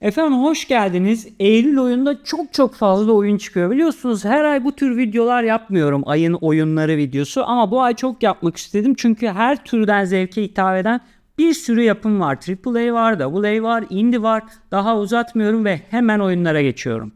Efendim hoş geldiniz. Eylül oyunda çok çok fazla oyun çıkıyor. Biliyorsunuz her ay bu tür videolar yapmıyorum. Ayın oyunları videosu ama bu ay çok yapmak istedim. Çünkü her türden zevke hitap eden bir sürü yapım var. AAA var, AA var, indie var. Daha uzatmıyorum ve hemen oyunlara geçiyorum.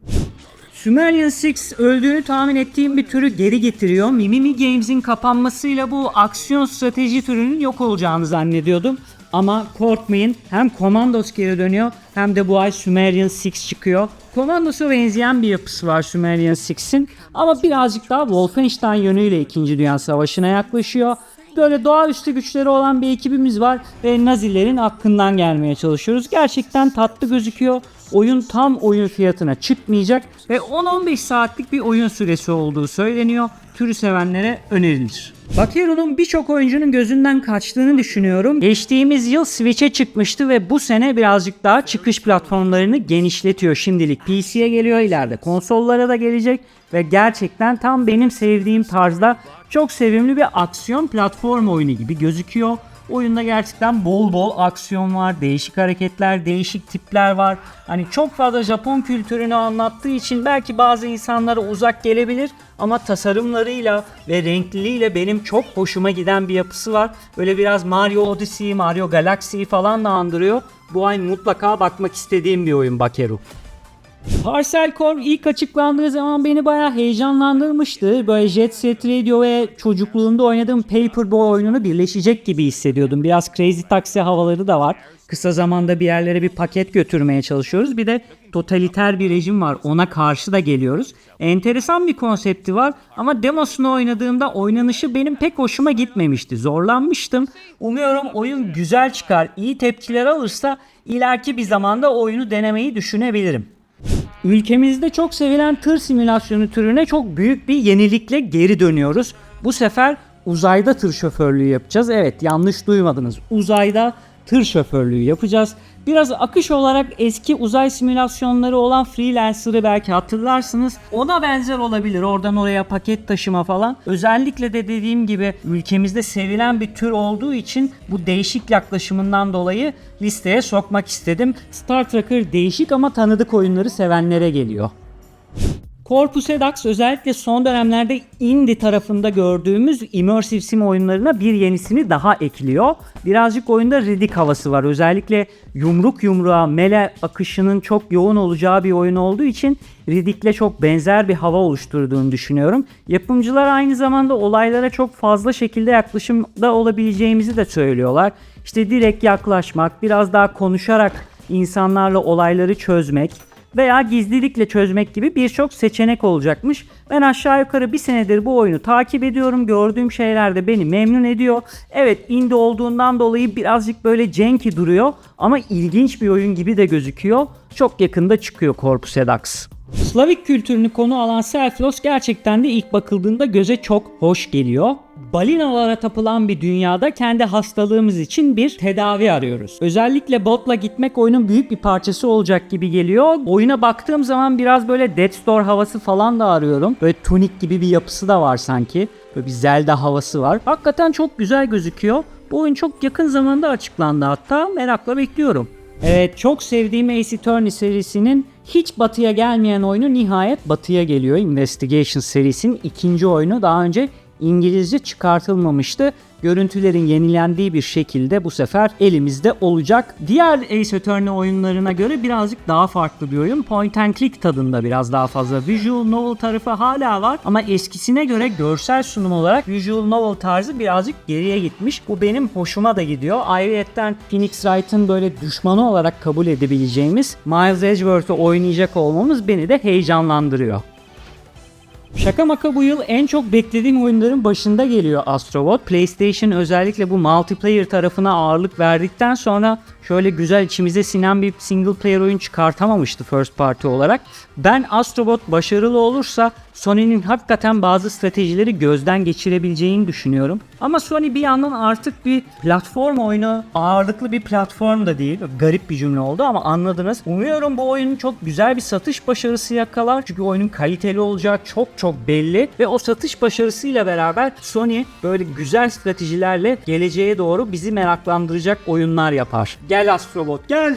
Sumerian Six öldüğünü tahmin ettiğim bir türü geri getiriyor. Mimimi Games'in kapanmasıyla bu aksiyon strateji türünün yok olacağını zannediyordum. Ama korkmayın hem Commandos geri dönüyor hem de bu ay Sumerian Six çıkıyor. Commandos'a benzeyen bir yapısı var Sumerian Six'in ama birazcık daha Wolfenstein yönüyle 2. Dünya Savaşı'na yaklaşıyor. Böyle doğaüstü güçleri olan bir ekibimiz var ve Nazilerin hakkından gelmeye çalışıyoruz. Gerçekten tatlı gözüküyor. Oyun tam oyun fiyatına çıkmayacak ve 10-15 saatlik bir oyun süresi olduğu söyleniyor. Türü sevenlere önerilir. Bakero'nun birçok oyuncunun gözünden kaçtığını düşünüyorum. Geçtiğimiz yıl Switch'e çıkmıştı ve bu sene birazcık daha çıkış platformlarını genişletiyor. Şimdilik PC'ye geliyor ileride konsollara da gelecek ve gerçekten tam benim sevdiğim tarzda çok sevimli bir aksiyon platform oyunu gibi gözüküyor. Oyunda gerçekten bol bol aksiyon var, değişik hareketler, değişik tipler var. Hani çok fazla Japon kültürünü anlattığı için belki bazı insanlara uzak gelebilir ama tasarımlarıyla ve renkliliğiyle benim çok hoşuma giden bir yapısı var. Böyle biraz Mario Odyssey, Mario Galaxy falan da andırıyor. Bu ay mutlaka bakmak istediğim bir oyun Bakeru. Parcel Core ilk açıklandığı zaman beni bayağı heyecanlandırmıştı. Böyle Jet Set Radio ve çocukluğumda oynadığım Paperboy oyununu birleşecek gibi hissediyordum. Biraz Crazy Taxi havaları da var. Kısa zamanda bir yerlere bir paket götürmeye çalışıyoruz. Bir de totaliter bir rejim var. Ona karşı da geliyoruz. Enteresan bir konsepti var ama demosunu oynadığımda oynanışı benim pek hoşuma gitmemişti. Zorlanmıştım. Umuyorum oyun güzel çıkar, iyi tepkiler alırsa ileriki bir zamanda oyunu denemeyi düşünebilirim. Ülkemizde çok sevilen tır simülasyonu türüne çok büyük bir yenilikle geri dönüyoruz. Bu sefer uzayda tır şoförlüğü yapacağız. Evet yanlış duymadınız. Uzayda tır şoförlüğü yapacağız. Biraz akış olarak eski uzay simülasyonları olan Freelancer'ı belki hatırlarsınız. Ona benzer olabilir. Oradan oraya paket taşıma falan. Özellikle de dediğim gibi ülkemizde sevilen bir tür olduğu için bu değişik yaklaşımından dolayı listeye sokmak istedim. Star Tracker değişik ama tanıdık oyunları sevenlere geliyor. Corpus Edax özellikle son dönemlerde indie tarafında gördüğümüz immersive sim oyunlarına bir yenisini daha ekliyor. Birazcık oyunda Riddick havası var. Özellikle yumruk yumruğa mele akışının çok yoğun olacağı bir oyun olduğu için Riddick'le çok benzer bir hava oluşturduğunu düşünüyorum. Yapımcılar aynı zamanda olaylara çok fazla şekilde yaklaşımda olabileceğimizi de söylüyorlar. İşte direkt yaklaşmak, biraz daha konuşarak insanlarla olayları çözmek, veya gizlilikle çözmek gibi birçok seçenek olacakmış. Ben aşağı yukarı bir senedir bu oyunu takip ediyorum. Gördüğüm şeyler de beni memnun ediyor. Evet indie olduğundan dolayı birazcık böyle cenki duruyor ama ilginç bir oyun gibi de gözüküyor. Çok yakında çıkıyor Corpus Edax. Slavik kültürünü konu alan Selflos gerçekten de ilk bakıldığında göze çok hoş geliyor. Balinalara tapılan bir dünyada kendi hastalığımız için bir tedavi arıyoruz. Özellikle botla gitmek oyunun büyük bir parçası olacak gibi geliyor. Oyuna baktığım zaman biraz böyle Dead Store havası falan da arıyorum. Böyle tunik gibi bir yapısı da var sanki. Böyle bir Zelda havası var. Hakikaten çok güzel gözüküyor. Bu oyun çok yakın zamanda açıklandı hatta. Merakla bekliyorum. Evet çok sevdiğim Ace Attorney serisinin hiç batıya gelmeyen oyunu nihayet batıya geliyor. Investigation serisinin ikinci oyunu daha önce İngilizce çıkartılmamıştı. Görüntülerin yenilendiği bir şekilde bu sefer elimizde olacak. Diğer Ace Attorney oyunlarına göre birazcık daha farklı bir oyun. Point and click tadında biraz daha fazla. Visual novel tarafı hala var ama eskisine göre görsel sunum olarak visual novel tarzı birazcık geriye gitmiş. Bu benim hoşuma da gidiyor. Ayrıyeten Phoenix Wright'ın böyle düşmanı olarak kabul edebileceğimiz Miles Edgeworth'u oynayacak olmamız beni de heyecanlandırıyor. Şaka maka bu yıl en çok beklediğim oyunların başında geliyor Astrobot. PlayStation özellikle bu multiplayer tarafına ağırlık verdikten sonra şöyle güzel içimize sinen bir single player oyun çıkartamamıştı first party olarak. Ben Astrobot başarılı olursa Sony'nin hakikaten bazı stratejileri gözden geçirebileceğini düşünüyorum. Ama Sony bir yandan artık bir platform oyunu, ağırlıklı bir platform da değil. Garip bir cümle oldu ama anladınız. Umuyorum bu oyunun çok güzel bir satış başarısı yakalar. Çünkü oyunun kaliteli olacağı çok çok belli. Ve o satış başarısıyla beraber Sony böyle güzel stratejilerle geleceğe doğru bizi meraklandıracak oyunlar yapar. Gel Astrobot gel.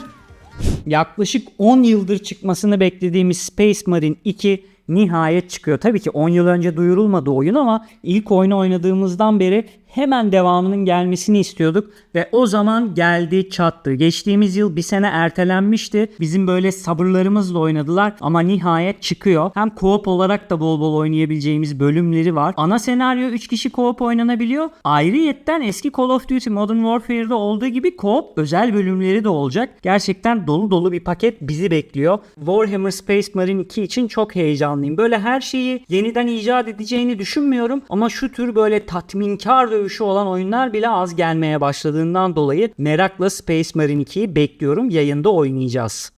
Yaklaşık 10 yıldır çıkmasını beklediğimiz Space Marine 2 nihayet çıkıyor. Tabii ki 10 yıl önce duyurulmadı oyun ama ilk oyunu oynadığımızdan beri hemen devamının gelmesini istiyorduk ve o zaman geldi çattı. Geçtiğimiz yıl bir sene ertelenmişti. Bizim böyle sabırlarımızla oynadılar ama nihayet çıkıyor. Hem co-op olarak da bol bol oynayabileceğimiz bölümleri var. Ana senaryo 3 kişi co-op oynanabiliyor. Ayrıyetten eski Call of Duty Modern Warfare'da olduğu gibi co-op özel bölümleri de olacak. Gerçekten dolu dolu bir paket bizi bekliyor. Warhammer Space Marine 2 için çok heyecanlıyım. Böyle her şeyi yeniden icat edeceğini düşünmüyorum ama şu tür böyle tatminkar dövüşü olan oyunlar bile az gelmeye başladığından dolayı merakla Space Marine 2'yi bekliyorum. Yayında oynayacağız.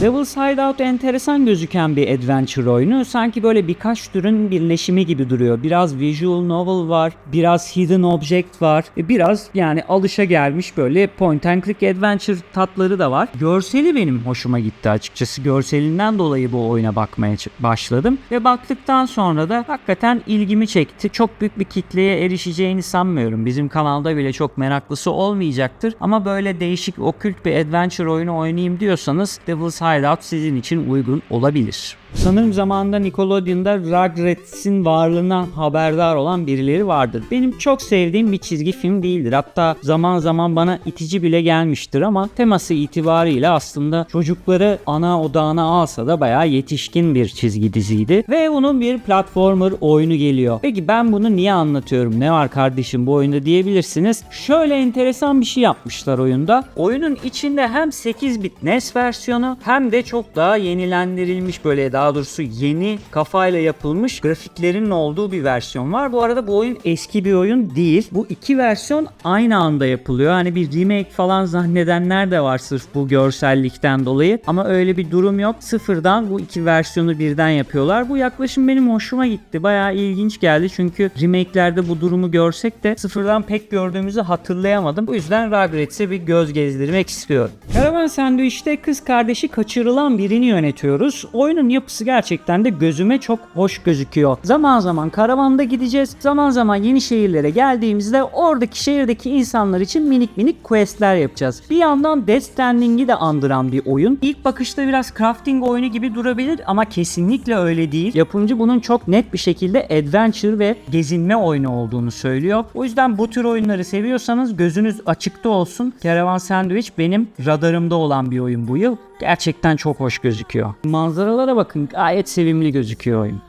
Devil's Hideout enteresan gözüken bir adventure oyunu. Sanki böyle birkaç türün birleşimi gibi duruyor. Biraz visual novel var, biraz hidden object var, biraz yani alışa gelmiş böyle point and click adventure tatları da var. Görseli benim hoşuma gitti açıkçası. Görselinden dolayı bu oyuna bakmaya başladım ve baktıktan sonra da hakikaten ilgimi çekti. Çok büyük bir kitleye erişeceğini sanmıyorum. Bizim kanalda bile çok meraklısı olmayacaktır. Ama böyle değişik okült bir adventure oyunu oynayayım diyorsanız Devil's Hideout sizin için uygun olabilir. Sanırım zamanında Nickelodeon'da Rugrats'in varlığına haberdar olan birileri vardır. Benim çok sevdiğim bir çizgi film değildir. Hatta zaman zaman bana itici bile gelmiştir ama teması itibariyle aslında çocukları ana odağına alsa da bayağı yetişkin bir çizgi diziydi. Ve bunun bir platformer oyunu geliyor. Peki ben bunu niye anlatıyorum? Ne var kardeşim bu oyunda diyebilirsiniz. Şöyle enteresan bir şey yapmışlar oyunda. Oyunun içinde hem 8 bit NES versiyonu hem de çok daha yenilendirilmiş böyle daha doğrusu yeni kafayla yapılmış grafiklerin olduğu bir versiyon var. Bu arada bu oyun eski bir oyun değil. Bu iki versiyon aynı anda yapılıyor. Hani bir remake falan zannedenler de var sırf bu görsellikten dolayı. Ama öyle bir durum yok. Sıfırdan bu iki versiyonu birden yapıyorlar. Bu yaklaşım benim hoşuma gitti. Bayağı ilginç geldi. Çünkü remake'lerde bu durumu görsek de sıfırdan pek gördüğümüzü hatırlayamadım. Bu yüzden Rugrats'e bir göz gezdirmek istiyorum. Karavan Sandviç'te kız kardeşi kaçırılan birini yönetiyoruz. Oyunun yapısı gerçekten de gözüme çok hoş gözüküyor. Zaman zaman karavanda gideceğiz. Zaman zaman yeni şehirlere geldiğimizde oradaki şehirdeki insanlar için minik minik questler yapacağız. Bir yandan Death Stranding'i de andıran bir oyun. İlk bakışta biraz crafting oyunu gibi durabilir ama kesinlikle öyle değil. Yapımcı bunun çok net bir şekilde adventure ve gezinme oyunu olduğunu söylüyor. O yüzden bu tür oyunları seviyorsanız gözünüz açıkta olsun. Caravan Sandwich benim radarımda olan bir oyun bu yıl. Gerçekten çok hoş gözüküyor. Manzaralara bakın gayet sevimli gözüküyor oyun.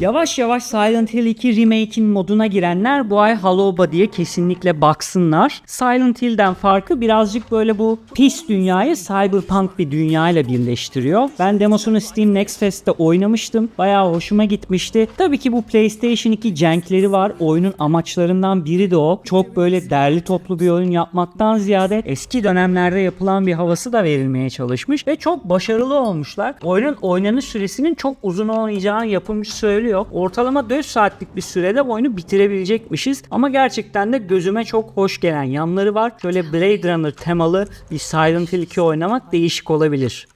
Yavaş yavaş Silent Hill 2 Remake'in moduna girenler bu ay Hollow Body'ye kesinlikle baksınlar. Silent Hill'den farkı birazcık böyle bu pis dünyayı cyberpunk bir dünyayla birleştiriyor. Ben demosunu Steam Next Fest'te oynamıştım. Bayağı hoşuma gitmişti. Tabii ki bu PlayStation 2 cenkleri var. Oyunun amaçlarından biri de o. Çok böyle derli toplu bir oyun yapmaktan ziyade eski dönemlerde yapılan bir havası da verilmeye çalışmış ve çok başarılı olmuşlar. Oyunun oynanış süresinin çok uzun olmayacağını yapımcı söylüyor. Ortalama 4 saatlik bir sürede oyunu bitirebilecekmişiz. Ama gerçekten de gözüme çok hoş gelen yanları var. Şöyle Blade Runner temalı bir Silent Hill 2 oynamak değişik olabilir.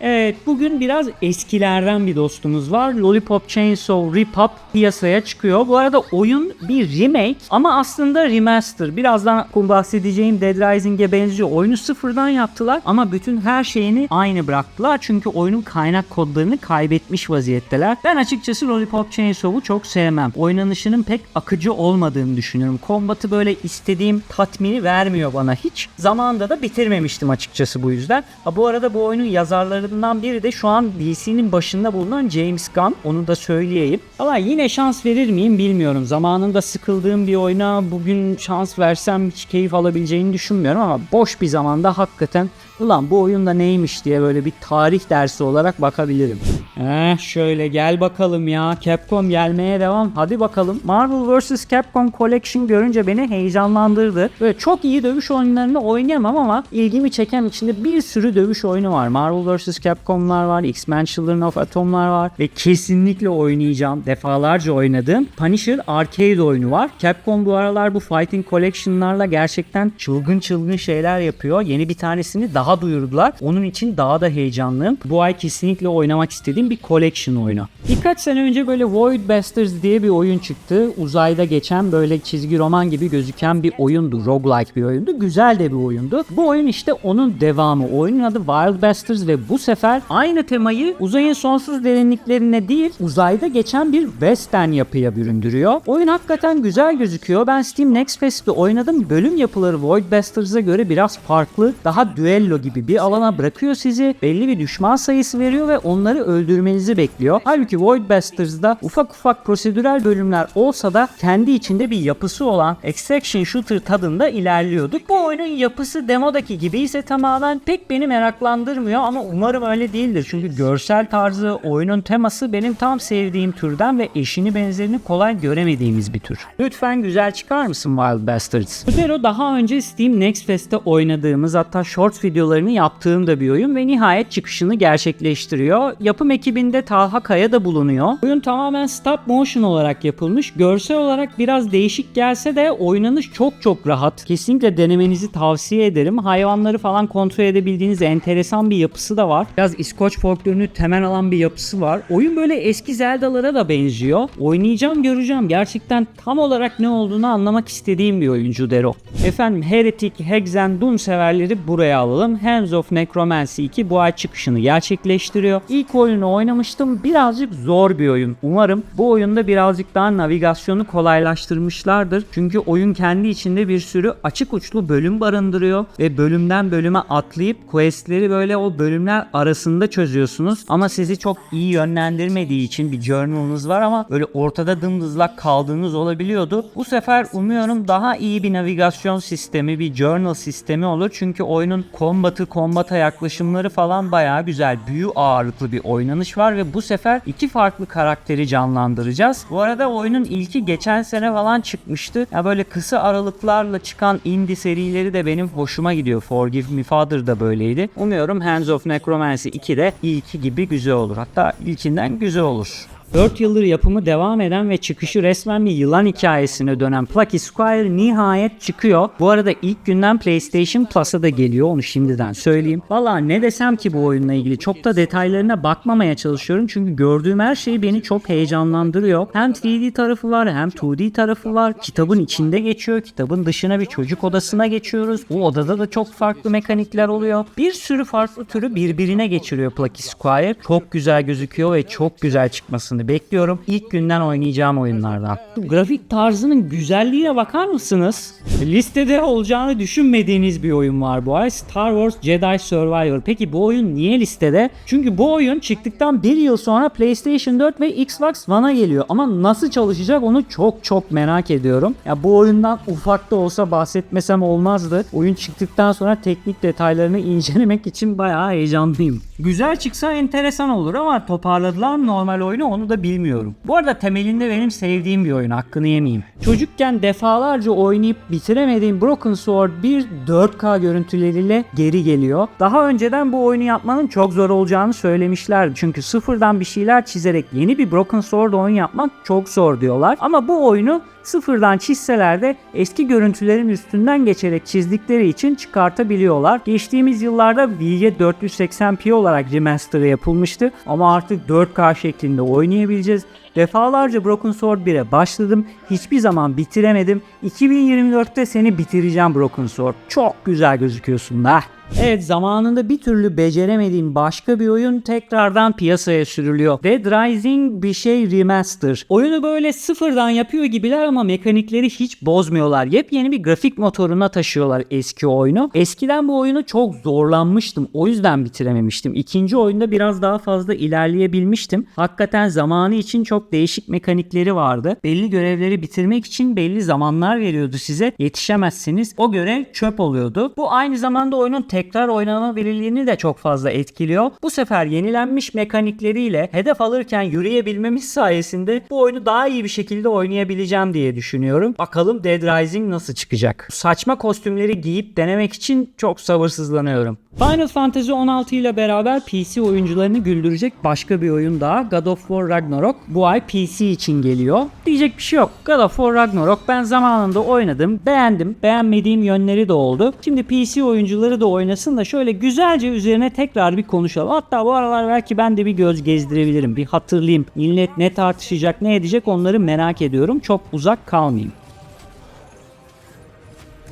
Evet bugün biraz eskilerden bir dostumuz var. Lollipop Chainsaw Repop piyasaya çıkıyor. Bu arada oyun bir remake ama aslında remaster. Birazdan bahsedeceğim Dead Rising'e benziyor. Oyunu sıfırdan yaptılar ama bütün her şeyini aynı bıraktılar. Çünkü oyunun kaynak kodlarını kaybetmiş vaziyetteler. Ben açıkçası Lollipop Chainsaw'u çok sevmem. Oynanışının pek akıcı olmadığını düşünüyorum. Kombatı böyle istediğim tatmini vermiyor bana hiç. Zamanında da bitirmemiştim açıkçası bu yüzden. Ha, bu arada bu oyunun yazarları yazarlarından biri de şu an DC'nin başında bulunan James Gunn. Onu da söyleyeyim. Ama yine şans verir miyim bilmiyorum. Zamanında sıkıldığım bir oyuna bugün şans versem hiç keyif alabileceğini düşünmüyorum ama boş bir zamanda hakikaten ulan bu oyunda neymiş diye böyle bir tarih dersi olarak bakabilirim. Eh şöyle gel bakalım ya. Capcom gelmeye devam. Hadi bakalım. Marvel vs. Capcom Collection görünce beni heyecanlandırdı. Böyle çok iyi dövüş oyunlarını oynayamam ama ilgimi çeken içinde bir sürü dövüş oyunu var. Marvel vs. Capcom'lar var. X-Men Children of Atom'lar var. Ve kesinlikle oynayacağım. Defalarca oynadığım Punisher Arcade oyunu var. Capcom bu aralar bu Fighting Collection'larla gerçekten çılgın çılgın şeyler yapıyor. Yeni bir tanesini daha duyurdular. Onun için daha da heyecanlıyım. Bu ay kesinlikle oynamak istediğim bir collection oyunu. Birkaç sene önce böyle Void Bastards diye bir oyun çıktı. Uzayda geçen böyle çizgi roman gibi gözüken bir oyundu. Roguelike bir oyundu. Güzel de bir oyundu. Bu oyun işte onun devamı. Oyunun adı Wild Bastards ve bu sefer aynı temayı uzayın sonsuz derinliklerine değil uzayda geçen bir western yapıya büründürüyor. Oyun hakikaten güzel gözüküyor. Ben Steam Next Fest'te oynadım. Bölüm yapıları Void Bastards'a göre biraz farklı. Daha düello gibi bir alana bırakıyor sizi. Belli bir düşman sayısı veriyor ve onları öldürmenizi bekliyor. Halbuki Void Bastards'da ufak ufak prosedürel bölümler olsa da kendi içinde bir yapısı olan Extraction Shooter tadında ilerliyorduk. Bu oyunun yapısı demodaki gibi ise tamamen pek beni meraklandırmıyor ama umarım öyle değildir. Çünkü görsel tarzı, oyunun teması benim tam sevdiğim türden ve eşini benzerini kolay göremediğimiz bir tür. Lütfen güzel çıkar mısın Wild Bastards? Zero daha önce Steam Next Fest'te oynadığımız hatta short videolarını yaptığım da bir oyun ve nihayet çıkışını gerçekleştiriyor. Yapım ekibinde Talha Kaya da bulunuyor. Oyun tamamen stop motion olarak yapılmış. Görsel olarak biraz değişik gelse de oynanış çok çok rahat. Kesinlikle denemenizi tavsiye ederim. Hayvanları falan kontrol edebildiğiniz enteresan bir yapısı da var. Biraz İskoç folklorunu temel alan bir yapısı var. Oyun böyle eski Zelda'lara da benziyor. Oynayacağım göreceğim. Gerçekten tam olarak ne olduğunu anlamak istediğim bir oyuncu Dero. Efendim Heretic, Hexen, Doom severleri buraya alalım. Hands of Necromancy 2 bu ay çıkışını gerçekleştiriyor. İlk oyunu oynamıştım. Birazcık zor bir oyun. Umarım bu oyunda birazcık daha navigasyonu kolaylaştırmışlardır. Çünkü oyun kendi içinde bir sürü açık uçlu bölüm barındırıyor ve bölümden bölüme atlayıp questleri böyle o bölümler arasında çözüyorsunuz. Ama sizi çok iyi yönlendirmediği için bir journal'ınız var ama böyle ortada dımdızlak kaldığınız olabiliyordu. Bu sefer umuyorum daha iyi bir navigasyon sistemi, bir journal sistemi olur. Çünkü oyunun kombatı, kombata yaklaşımları falan bayağı güzel. Büyü ağırlıklı bir oynanış var ve bu sefer iki farklı karakteri canlandıracağız. Bu arada oyunun ilki geçen sene falan çıkmıştı. Ya böyle kısa aralıklarla çıkan indie serileri de benim hoşuma gidiyor. Forgive Me Father da böyleydi. Umuyorum Hands of Necromancy 2 de ilki gibi güzel olur. Hatta ilkinden güzel olur. 4 yıldır yapımı devam eden ve çıkışı resmen bir yılan hikayesine dönen Plucky Squire nihayet çıkıyor. Bu arada ilk günden PlayStation Plus'a da geliyor onu şimdiden söyleyeyim. Valla ne desem ki bu oyunla ilgili çok da detaylarına bakmamaya çalışıyorum çünkü gördüğüm her şey beni çok heyecanlandırıyor. Hem 3D tarafı var hem 2D tarafı var. Kitabın içinde geçiyor. Kitabın dışına bir çocuk odasına geçiyoruz. Bu odada da çok farklı mekanikler oluyor. Bir sürü farklı türü birbirine geçiriyor Plucky Squire. Çok güzel gözüküyor ve çok güzel çıkmasını bekliyorum. İlk günden oynayacağım oyunlardan. Grafik tarzının güzelliğine bakar mısınız? Listede olacağını düşünmediğiniz bir oyun var bu ay. Star Wars Jedi Survivor. Peki bu oyun niye listede? Çünkü bu oyun çıktıktan bir yıl sonra PlayStation 4 ve Xbox One'a geliyor. Ama nasıl çalışacak onu çok çok merak ediyorum. Ya bu oyundan ufak da olsa bahsetmesem olmazdı. Oyun çıktıktan sonra teknik detaylarını incelemek için bayağı heyecanlıyım. Güzel çıksa enteresan olur ama toparladılar normal oyunu onu da bilmiyorum. Bu arada temelinde benim sevdiğim bir oyun hakkını yemeyeyim. Çocukken defalarca oynayıp bitiremediğim Broken Sword 1 4K görüntüleriyle geri geliyor. Daha önceden bu oyunu yapmanın çok zor olacağını söylemişlerdi. Çünkü sıfırdan bir şeyler çizerek yeni bir Broken Sword oyun yapmak çok zor diyorlar. Ama bu oyunu sıfırdan çizseler de eski görüntülerin üstünden geçerek çizdikleri için çıkartabiliyorlar. Geçtiğimiz yıllarda Vilye 480p olarak remaster yapılmıştı ama artık 4K şeklinde oynayabileceğiz. Defalarca Broken Sword 1'e başladım. Hiçbir zaman bitiremedim. 2024'te seni bitireceğim Broken Sword. Çok güzel gözüküyorsun da. Evet zamanında bir türlü beceremediğim başka bir oyun tekrardan piyasaya sürülüyor. Dead Rising bir şey remaster. Oyunu böyle sıfırdan yapıyor gibiler ama mekanikleri hiç bozmuyorlar. Yepyeni bir grafik motoruna taşıyorlar eski oyunu. Eskiden bu oyunu çok zorlanmıştım. O yüzden bitirememiştim. İkinci oyunda biraz daha fazla ilerleyebilmiştim. Hakikaten zamanı için çok değişik mekanikleri vardı. Belli görevleri bitirmek için belli zamanlar veriyordu size. Yetişemezseniz o görev çöp oluyordu. Bu aynı zamanda oyunun tekrar oynanabilirliğini de çok fazla etkiliyor. Bu sefer yenilenmiş mekanikleriyle hedef alırken yürüyebilmemiz sayesinde bu oyunu daha iyi bir şekilde oynayabileceğim diye düşünüyorum. Bakalım Dead Rising nasıl çıkacak. Saçma kostümleri giyip denemek için çok sabırsızlanıyorum. Final Fantasy 16 ile beraber PC oyuncularını güldürecek başka bir oyun daha God of War Ragnarok bu ay PC için geliyor. Diyecek bir şey yok. God of War Ragnarok ben zamanında oynadım, beğendim, beğenmediğim yönleri de oldu. Şimdi PC oyuncuları da oynamak oynasın da şöyle güzelce üzerine tekrar bir konuşalım. Hatta bu aralar belki ben de bir göz gezdirebilirim. Bir hatırlayayım. Millet ne tartışacak ne edecek onları merak ediyorum. Çok uzak kalmayayım.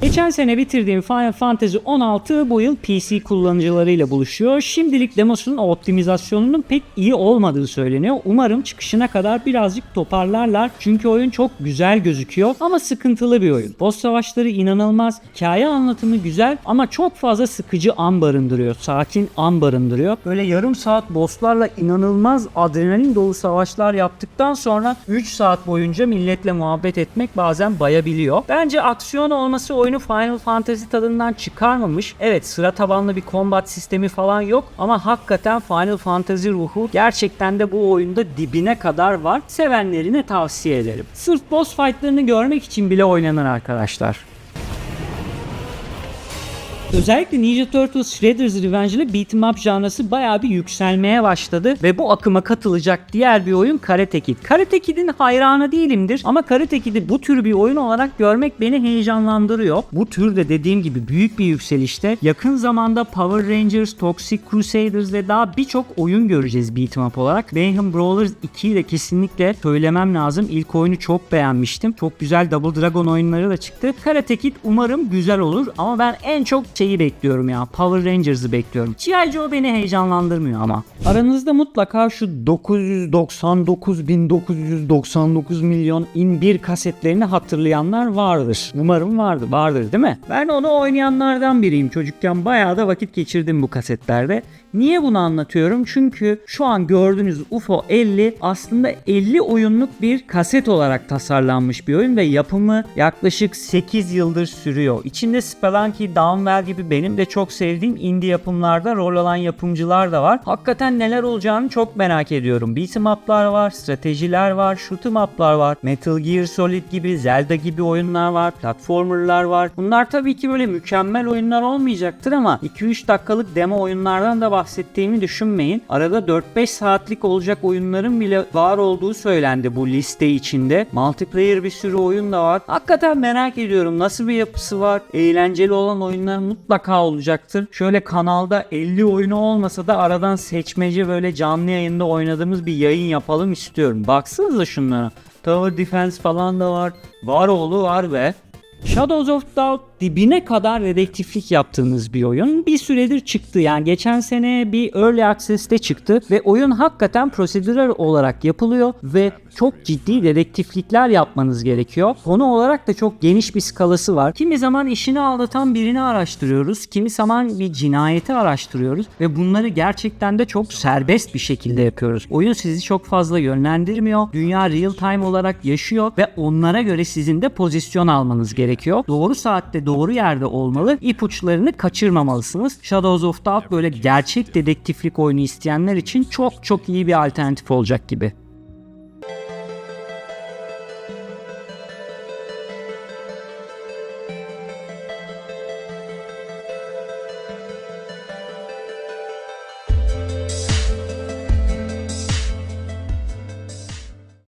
Geçen sene bitirdiğim Final Fantasy 16 bu yıl PC kullanıcılarıyla buluşuyor. Şimdilik demosunun optimizasyonunun pek iyi olmadığı söyleniyor. Umarım çıkışına kadar birazcık toparlarlar. Çünkü oyun çok güzel gözüküyor ama sıkıntılı bir oyun. Boss savaşları inanılmaz, hikaye anlatımı güzel ama çok fazla sıkıcı an barındırıyor. Sakin an barındırıyor. Böyle yarım saat bosslarla inanılmaz adrenalin dolu savaşlar yaptıktan sonra 3 saat boyunca milletle muhabbet etmek bazen bayabiliyor. Bence aksiyon olması oyunu Final Fantasy tadından çıkarmamış. Evet sıra tabanlı bir combat sistemi falan yok ama hakikaten Final Fantasy ruhu gerçekten de bu oyunda dibine kadar var. Sevenlerine tavsiye ederim. Sırf boss fightlarını görmek için bile oynanır arkadaşlar. Özellikle Ninja Turtles Shredder's Revenge ile beat'em up janrası bayağı bir yükselmeye başladı ve bu akıma katılacak diğer bir oyun Karate Kid. Karate Kid'in hayranı değilimdir ama Karate Kid'i bu tür bir oyun olarak görmek beni heyecanlandırıyor. Bu tür de dediğim gibi büyük bir yükselişte. Yakın zamanda Power Rangers, Toxic Crusaders ve daha birçok oyun göreceğiz beat'em up olarak. Mayhem Brawlers 2'yi de kesinlikle söylemem lazım. İlk oyunu çok beğenmiştim. Çok güzel Double Dragon oyunları da çıktı. Karate Kid umarım güzel olur ama ben en çok şeyi bekliyorum ya. Power Rangers'ı bekliyorum. G.I. Joe beni heyecanlandırmıyor ama. Aranızda mutlaka şu 999.999 milyon in bir kasetlerini hatırlayanlar vardır. Umarım vardı. Vardır değil mi? Ben onu oynayanlardan biriyim. Çocukken bayağı da vakit geçirdim bu kasetlerde. Niye bunu anlatıyorum? Çünkü şu an gördüğünüz UFO 50 aslında 50 oyunluk bir kaset olarak tasarlanmış bir oyun ve yapımı yaklaşık 8 yıldır sürüyor. İçinde Spelunky, Downwell gibi benim de çok sevdiğim indie yapımlarda rol alan yapımcılar da var. Hakikaten neler olacağını çok merak ediyorum. Beat'em up'lar var, stratejiler var, shoot'em up'lar var, Metal Gear Solid gibi, Zelda gibi oyunlar var, platformerlar var. Bunlar tabii ki böyle mükemmel oyunlar olmayacaktır ama 2-3 dakikalık demo oyunlardan da bahsettiğimi düşünmeyin. Arada 4-5 saatlik olacak oyunların bile var olduğu söylendi bu liste içinde. Multiplayer bir sürü oyun da var. Hakikaten merak ediyorum nasıl bir yapısı var. Eğlenceli olan oyunlar mutlaka olacaktır. Şöyle kanalda 50 oyunu olmasa da aradan seçmece böyle canlı yayında oynadığımız bir yayın yapalım istiyorum. Baksanıza şunlara. Tower Defense falan da var. Var oğlu var be. Shadows of Doubt dibine kadar dedektiflik yaptığınız bir oyun. Bir süredir çıktı. Yani geçen sene bir Early Access'te çıktı ve oyun hakikaten prosedürel olarak yapılıyor ve çok ciddi dedektiflikler yapmanız gerekiyor. Konu olarak da çok geniş bir skalası var. Kimi zaman işini aldatan birini araştırıyoruz. Kimi zaman bir cinayeti araştırıyoruz ve bunları gerçekten de çok serbest bir şekilde yapıyoruz. Oyun sizi çok fazla yönlendirmiyor. Dünya real time olarak yaşıyor ve onlara göre sizin de pozisyon almanız gerekiyor. Doğru saatte doğru yerde olmalı. İpuçlarını kaçırmamalısınız. Shadows of Doubt böyle gerçek dedektiflik oyunu isteyenler için çok çok iyi bir alternatif olacak gibi.